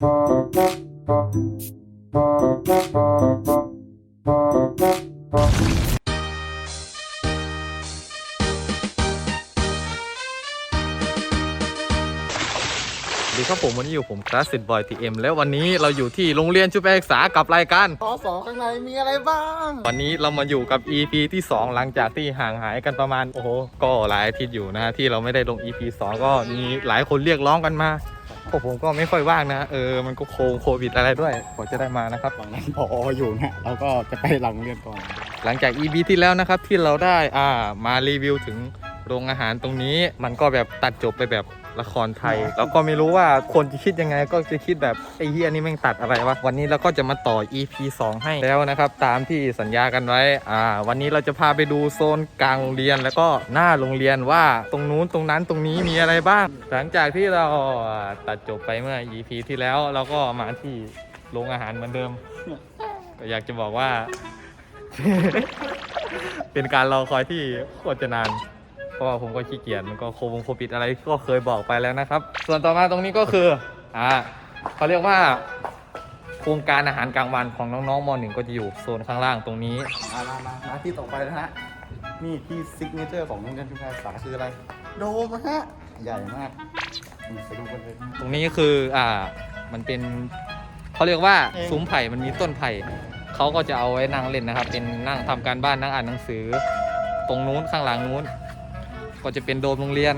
สวั ครับผมวันนี้อยู่ผมคลาสสิกบอยทีเอ็มแล้ววันนี้เราอยู่ที่โรงเรียนชุดการศึกษากับรายการข้อสองข้างในมีอะไรบ้าง วันนี้เรามาอยู่กับ EP ที่ 2 หลังจากที่ห่างหายกันประมาณ โอ้โห ก็หลายอาทิตย์อยู่นะฮะที่เราไม่ได้ลง EP 2 ก็มีหลายคนเรียกร้องกันมาพวกผมก็ไม่ค่อยว่างนะเออมันก็โคงโควิดอะไรด้วยกว่าจะได้มานะครับฝั่งนั้นพออยู่นะเราก็จะไปหลังเรียนก่อน หลังจาก EP ที่แล้วนะครับที่เราได้อ่ามารีวิวถึงโรงอาหารตรงนี้ มันก็แบบตัดจบไปแบบ ละครไทย แล้วก็ไม่รู้ว่าคนจะคิดยังไงก็จะคิดแบบไอ้เฮียนี่แม่งตัดอะไรวะวันนี้เราก็จะมาต่อ EP 2 ให้แล้วนะครับ ตามที่สัญญากันไว้อ่าวันนี้เราจะพาไปดูโซนกลางโรงเรียนแล้วก็หน้าโรงเรียนว่าตรงนู้นตรงนั้นตรงนี้มีอะไรบ้าง หลังจากที่เราตัดจบไปเมื่อ EP ที่แล้วเราก็มาที่โรงอาหารเหมือนเดิม ก็อยากจะบอกว่า เป็นการรอคอยที่โคตรจะนาน เพราะว่าผมก็ขี้เกียจมันก็โควงโควิดอะไรก็เคยบอกไปแล้วนะครับ ส่วนต่อมาตรงนี้ก็คืออ่าเขาเรียกว่าโครงการอาหารกลางวันของน้องๆมหนึ่งก็จะอยู่โซนข้างล่างตรงนี้มามามามาที่ต่อไปนะฮะนี่ที่ซิกเนเจอร์ของโรงเรียนชุมชนศึกษาคืออะไร โดมนะฮะใหญ่มากนี่ไปดูกันเลยตรงนี้คืออ่ามันเป็นเขาเรียกว่าเองซุ้มไผ่มันมีต้นไผ่เขาก็จะเอาไว้นั่งเล่นนะครับ เป็นนั่งทำการบ้านนั่งอ่านหนังสือ ตรงนู้นข้างหลังนู้น ก็จะเป็นโดมโรงเรียน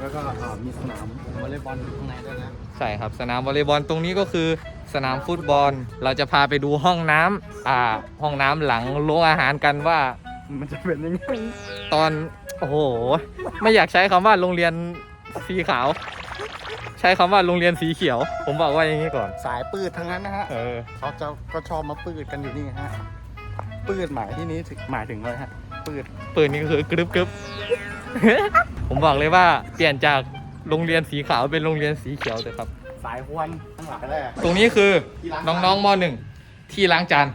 แล้วก็อ่ามีสนามวอลเลย์บอลอยู่ข้างในด้วยนะใช่ครับสนามวอลเลย์บอลตรงนี้ก็คือสนามฟุตบอล เราจะพาไปดูห้องน้ำอ่า ห้องน้ำหลังโรงอาหารกันว่า มันจะเป็นยังไงตอน โอ้โห ไม่อยากใช้คำว่าโรงเรียนสีขาว ใช้คำว่าโรงเรียนสีเขียว ผมบอกว่าอย่างนี้ก่อน สายปืดทั้งนั้นนะฮะเออ เขาจะก็ชอบมาปืดกันอยู่นี่ฮะปืดหมายที่นี้ถึงหมายถึงอะไรฮะ ปืดปืนนี่ก็คือกรึบกรึบ ผมบอกเลยว่าเปลี่ยนจากโรงเรียนสีขาวเป็นโรงเรียนสีเขียวเลยครับ สายควนทั้งหลายแหละตรงนี้คือที่ล้างจานน้องๆมหนึ่งที่ล้างจาน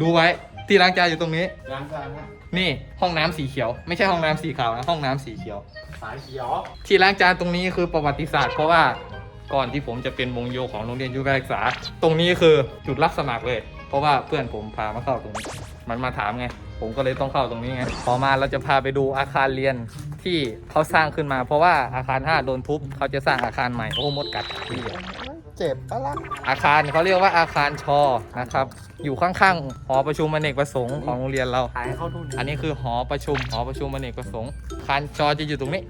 ดูไว้ที่ล้างจานอยู่ตรงนี้ ล้างจานฮะนี่ห้องน้ำสีเขียว ไม่ใช่ห้องน้ำสีขาวนะห้องน้ำสีเขียว สายเขียว ที่ล้างจานตรงนี้คือประวัติศาสตร์เพราะว่าก่อนที่ผมจะเป็นวงโยของโรงเรียนยุทธการศึกษา ตรงนี้คือจุดรับสมัครเลย เพราะว่าเพื่อนผมพามาเข้าตรงนี้ มันมาถามไง ผมก็เลยต้องเข้าตรงนี้ไงพอมาเราจะพาไปดูอาคารเรียนที่เขาสร้างขึ้นมา เพราะว่าอาคาร 5 โดนทุบเขาจะสร้างอาคารใหม่โอ้มดกัดที่เจ็บปะล่ะอาคารเขาเรียกว่าอาคารชอนะครับอยู่ข้างๆหอประชุมอเนกประสงค์ของโรงเรียนเราถ่ายให้เขาดูอันนี้คือหอประชุมหอประชุมอเนกประสงค์อาคารชอจะอยู่ตรงนี้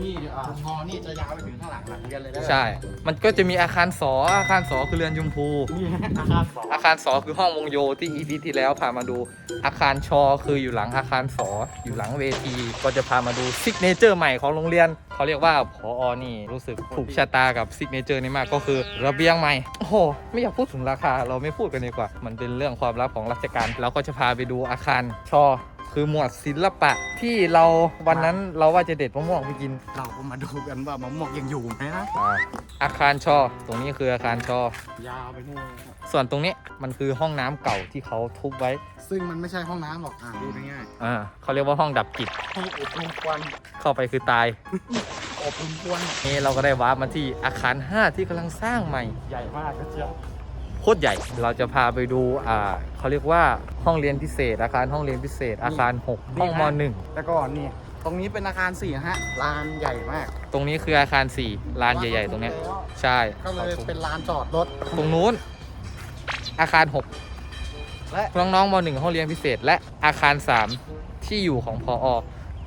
นี่อ่าชอนี่จะยาวไปถึงข้างหลังหลังเรียนเลยนะใช่ มันก็จะมีอาคารสออาคารสอคือเรือนยมพู นี่อาคารสองอาคารสอคือห้องวงโยที่ EP ที่แล้วพามาดู อาคารชอคืออยู่หลังอาคารสออยู่หลังเวที ก็จะพามาดูซิกเนเจอร์ใหม่ของโรงเรียนเขาเรียกว่าพออนี่รู้สึกถูกชะตากับซิกเนเจอร์นี้มากก็คือระเบียงใหม่โอ้โหไม่อยากพูดถึงราคาเราไม่พูดกันดีกว่ามันเป็นเรื่องความลับของราชการ เราก็จะพาไปดูอาคารชอ คือหมวดศิลปะที่เราวันนั้นเราว่าจะเด็ดมะม่วงไปกิน เราก็มาดูกันว่ามะม่วงยังอยู่ไหมนะอาอาคารชอ ตรงนี้คืออาคารชอ ยาวไปนู่นเลยครับส่วนตรงนี้มันคือห้องน้ำเก่าที่เขาทุบไว้ ซึ่งมันไม่ใช่ห้องน้ำหรอกอ่าดูง่ายอ่าเขาเรียกว่าห้องดับจิต ๆห้องอบรมควันเข้าไปคือตาย อบรมควันนี่เราก็ได้วาร์ปมาที่อาคาร 5 ที่กำลังสร้างใหม่ ใหญ่มากก็เชียว โคตรใหญ่ เราจะพาไปดูอ่าเขาเรียกว่าห้องเรียนพิเศษ อาคารห้องเรียนพิเศษ อาคาร6ห้องมแล้วก็นี่ตรงนี้เป็นอาคารสี่ฮะลานใหญ่มาก .1 ตรงนี้คืออาคาร4ลานใหญ่ ๆ ตรงเนี้ยใช่ก็เลยเป็นลานจอดรถตรงนู้น อาคารและ6น้องๆม .1 ห้องเรียนพิเศษ และอาคาร 3 ที่อยู่ของพออ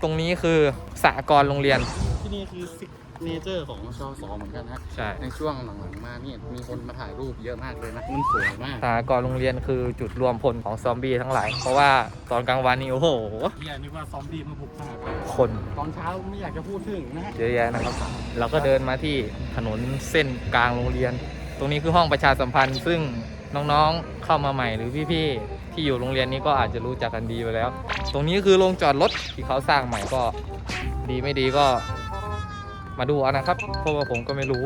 ตรงนี้คือสหกรณ์โรงเรียนที่นี่คือซิก เนเจอร์ของชอสอเหมือนกันฮะใช่ ในช่วงหลังๆมาเนี่ยมีคนมาถ่ายรูปเยอะมากเลยนะมันสวยมากสหกรณ์โรงเรียนคือจุดรวมพลของซอมบี้ทั้งหลาย เพราะว่าตอนกลางวันนี่โอ้โหเฮียนึกว่าซอมบี้มาบุกสหกรณ์คนตอนเช้าไม่อยากจะพูดถึงนะฮะเยอะแยะนะครับ เราก็เดินมาที่ถนนเส้นกลางโรงเรียน ตรงนี้คือห้องประชาสัมพันธ์ ซึ่งน้องๆเข้ามาใหม่หรือพี่ๆที่อยู่โรงเรียนนี้ก็อาจจะรู้จักกันดีไปแล้ว ตรงนี้คือโรงจอดรถที่เขาสร้างใหม่ก็ ดีไม่ดีก็ มาดูเอานะครับ เพราะว่าผมก็ไม่รู้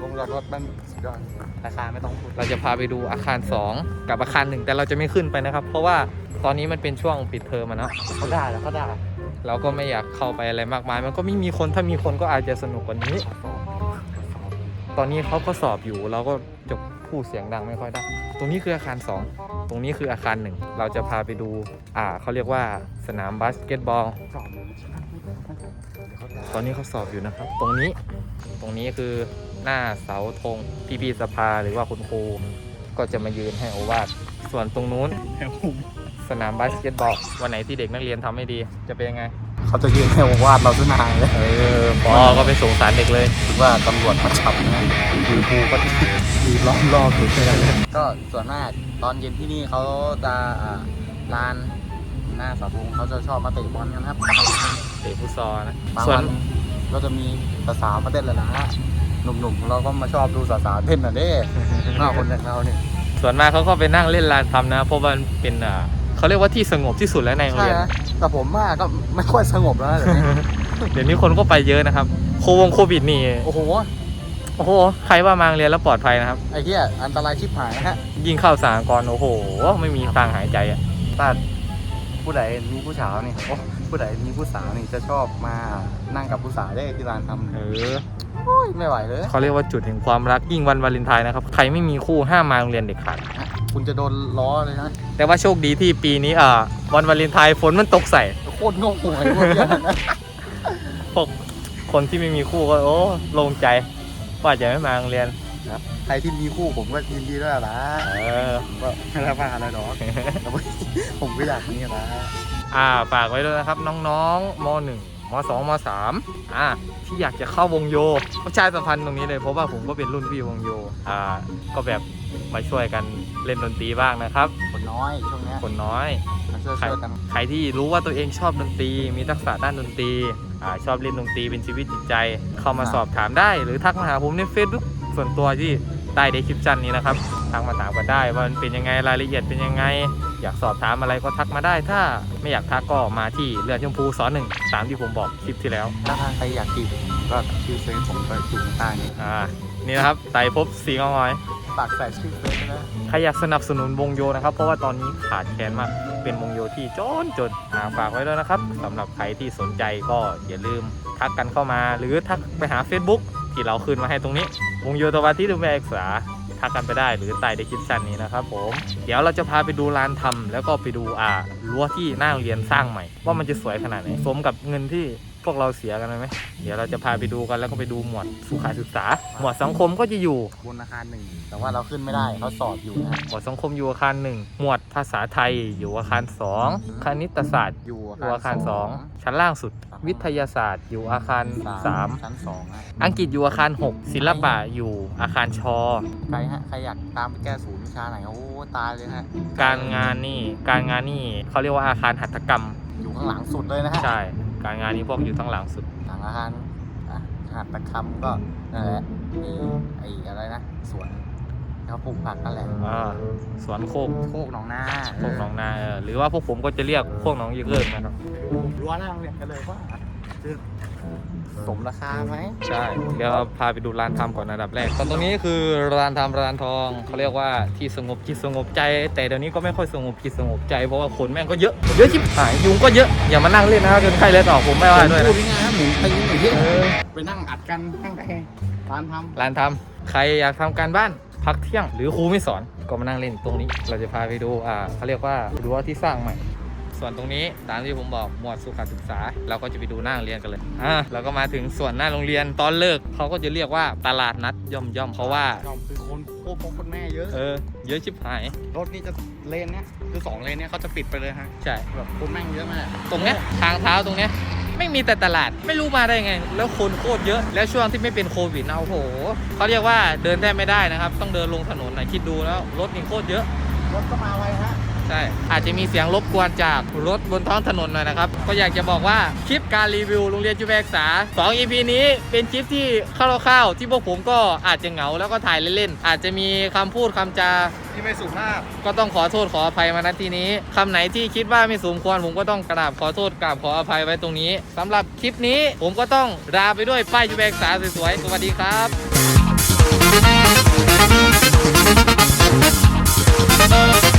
ลงจากรถมันสุดยอดราคาไม่ต้องพูดเราจะพาไปดูอาคาร 2 กับอาคารหนึ่งแต่เราจะไม่ขึ้นไปนะครับ เพราะว่าตอนนี้มันเป็นช่วงปิดเทอมอะเนาะเขาได้แล้วเขาได้เราก็ไม่อยากเข้าไปอะไรมากมาย มันก็ไม่มีคนถ้ามีคนก็อาจจะสนุกกว่านี้ ตอนนี้เขาก็สอบอยู่เราก็จะพูดเสียงดังไม่ค่อยได้ ตรงนี้คืออาคาร 2 ตรงนี้คืออาคารหนึ่งเราจะพาไปดู อ่าเขาเรียกว่าสนามบาสเกตบอลสอบเลย ตอนนี้เขาสอบอยู่นะครับ ตรงนี้ตรงนี้คือหน้าเสาธงพี่พีสภาหรือว่าคุณครูก็จะมายืนให้โอวาทส่วนตรงนู้นแถวผมสนามบาสเกตบอลวันไหนที่เด็กนักเรียนทำไม่ดีจะเป็นยังไง เขาจะยืนแถววาดเราซะนานเลยเออพอก็ไปสงสารเด็กเลยคิดว่าตำรวจมาจับนะคือครูก็ยืนล้อมรอบอยู่แค่นั้นก็ส่วนมากตอนเย็นที่นี่เขาจะอ่าลาน หน้าเสาธงเขาจะชอบมาเตะบอลกันครับเตะฟุตซอลนะบางส่วนวันก็จะมีสาวๆมาเต้นเลยนะหนุ่มๆเราก็มาชอบดูสาวๆเต้นน่ะเด้หน้าคนอย่างเราเนี่ยส่วนมากเขาก็ไปนั่งเล่นลานทำนะเพราะว่ามันเป็นอ่าเขาเรียกว่าที่สงบที่สุดแล้วในโรงใช่เรียน นะแต่ผมว่าก็ไม่ค่อยสงบแล้วนะเดี๋ยวนี้เดี๋ยวนี้คนก็ไปเยอะนะครับ โควงโควิดนี่ โอ้โหโอ้โห ใครว่ามาโรงเรียนแล้วปลอดภัยนะครับ ไอ้เหี้ยอันตรายชิบหายนะฮะ ยิ่งเข้าสหกรณ์โอ้โห ไม่มีทางหายใจอะถ้า ผู้ใดมีผู้สาวนี่โอ้ผู้ใดมีผู้สาวนี่จะชอบมานั่งกับผู้สาวได้ที่ร้านทำเอเนี่ยอโอ้ยไม่ไหวเลยเขาเรียกว่าจุดแห่งความรักยิ่งวันวาเลนไทน์นะครับ ใครไม่มีคู่ห้ามมาโรงเรียนเด็ดขาดฮะคุณจะโดนล้อเลยนะแต่ว่าโชคดีที่ปีนี้อ่าวันวาเลนไทน์ฝนมันตกใส่โคตรโง่หวยพวกเนี้ยนะพวกคนที่ไม่มีคู่ก็โอ้โล่งใจว่าจะไม่มาโรงเรียน ใครที่มีคู่ผมก็ยินดีด้วยนะเออ ผมก็ไม่ได้ว่าอะไรหรอกแต่ว่าผมก็อยากมีนะอ่าฝากไว้ด้วยนะครับน้องๆม .1 ม .2 ม .3 อ่าที่อยากจะเข้าวงโยประชาสัมพันธ์ตรงนี้เลยเพราะว่าผมก็เป็นรุ่นพี่วงโยอ่าก็แบบมาช่วยกันเล่นดนตรีบ้างนะครับ คนน้อยช่วงเนี้ยคนน้อยมาช่วยช่วยกันใครที่รู้ว่าตัวเองชอบดนตรี มีทักษะด้านดนตรีอ่าชอบเล่นดนตรีเป็นชีวิตจิตใจ เข้ามาสอบถามได้ หรือทักมาหาผมใน Facebook ส่วนตัวที่ใต้เดคริปชันนี้นะครับทักมาถามกันได้ว่ามันเป็นยังไงรายละเอียดเป็นยังไง อยากสอบถามอะไรก็ทักมาได้ ถ้าไม่อยากทักก็มาที่เรือนชมพูสอนหนึ่งตามที่ผมบอกคลิปที่แล้ว ถ้าใครอยากจีบก็ชื่อเฟซผมไปอยู่ข้างใต้นี่อ่านี่นะครับไต่ภพบสีงออยฝากใส่ชื่อเฟซด้วยนะใครอยากสนับสนุนวงโยนะครับ เพราะว่าตอนนี้ขาดแคลนมากเป็นวงโยที่จนจนอ่าฝากไว้ด้วยนะครับสำหรับใครที่สนใจก็อย่าลืมทักกันเข้ามา หรือทักไปหา Facebook ที่เราขึ้นมาให้ตรงนี้วงโยธวาที่ดูแลศึกษาทักกันไปได้หรือใต้ในคลิปชันนี้นะครับผมเดี๋ยวเราจะพาไปดูลานทำแล้วก็ไปดูอ่ารั้วที่หน้าโรงเรียนสร้างใหม่ ว่ามันจะสวยขนาดไหนสมกับเงินที่ พวกเราเสียกันไหมเดี๋ยวเราจะพาไปดูกันแล้วก็ไปดูหมวดสุขาศึกษา หมวดสังคมก็จะอยู่บนอาคารหนึ่งแต่ว่าเราขึ้นไม่ได้เขาสอบอยู่นะฮะหมวดสังคมอยู่อาคารหนึ่งหมวดภาษาไทยอยู่อาคารสองคณิตศาสตร์อยู่อยู่อาคารสองชั้นล่างสุด วิทยาศาสตร์ อยู่อาคารสามชั้นสองฮะอังกฤษอยู่อาคารหกศิลปะอยู่อาคารชอใครฮะใครอยากตามไปแก้ศูนย์วิชาไหนโอ้ตายเลยฮะการงานนี่การงานนี่เขาเรียกว่าอาคารหัตถกรรม อยู่ข้างหลังสุดเลยนะฮะใช่ การงานนี้พวกอยู่ทั้งหลังสุดหลังอาคารอะหัตถคำก็นั่นแหละมีไอ้อะไรนะสวนเขาปลูกผักนั่นแหละอ่าสวนโคกโคกหนองนาโคกหนองนาเออหรือว่าพวกผมก็จะเรียกพวกหนองยีเกิงนะครับรั้วหน้าโรงเรียนกันเลยว่าจะ สมราคาไหมใช่ เดี๋ยวเราพาไปดูร้านทำก่อนอันดับแรก ตอนตรงนี้คือร้านทำร้านทองเขาเรียกว่าที่สงบจิตสงบใจ แต่เดี๋ยวนี้ก็ไม่ค่อยสงบจิตสงบใจเพราะว่าคนแม่งก็เยอะ เยอะชิบหายยุงก็เยอะอย่ามานั่งเล่นนะครับจนไข้เลือดออกผมไม่ว่าด้วยพูนะดง่ายๆครับหมุนตีนอย่างนี้เออไปนั่งอัดกันข้างในร้านทร้านทำใครอยากทำการบ้านพักเที่ยงหรือครูไม่สอนก็มานั่งเล่นตรงนี้ เราจะพาไปดูอ่าเขาเรียกว่ารั้วที่สร้างใหม่ ส่วนตรงนี้ตามที่ผมบอกหมวดสุขศึกษา เราก็จะไปดูหน้าโรงเรียนกันเลยอ่าเราก็มาถึงส่วนหน้าโรงเรียนตอนเลิกเขาก็จะเรียกว่าตลาดนัดย่อมย่อมๆเพราะว่าำยอมคือคนโคตรพ่อคนแม่เยอะเออเยอะชิบหายรถนี่จะเลนเนี้ยคือสองเลนเนี้ยเขาจะปิดไปเลยฮะใช่แบบคนแม่งเยอะมากตรงเนี้ยทางเท้าตรงเนี้ยไม่มีแต่ตลาดไม่รู้มาได้ไง แล้วคนโคตรเยอะ แล้วช่วงที่ไม่เป็นโควิดนะโอ้โหเขาเรียกว่าเดินแทบไม่ได้นะครับ ต้องเดินลงถนนนะคิดดูแล้วรถนี่โคตรเยอะรถก็มาไวฮะ ใช่ อาจจะมีเสียงรบกวนจากรถบนท้องถนนหน่อยนะครับ ก็อยากจะบอกว่าคลิปการรีวิวโรงเรียนจุฬาศึกษา2 EP นี้เป็นคลิปที่คร่าวๆที่พวกผมก็อาจจะเหงาแล้วก็ถ่ายเล่นๆ อาจจะมีคำพูดคำจา ที่ไม่สุภาพ ก็ต้องขอโทษขออภัยมาณที่นี้คำไหนที่คิดว่าไม่สมควรผมก็ต้องกราบขอโทษกราบขออภัยไว้ตรงนี้สำหรับคลิปนี้ผมก็ต้องลาไปด้วยป้ายจุแบกษาสวยๆสวัสดีครับ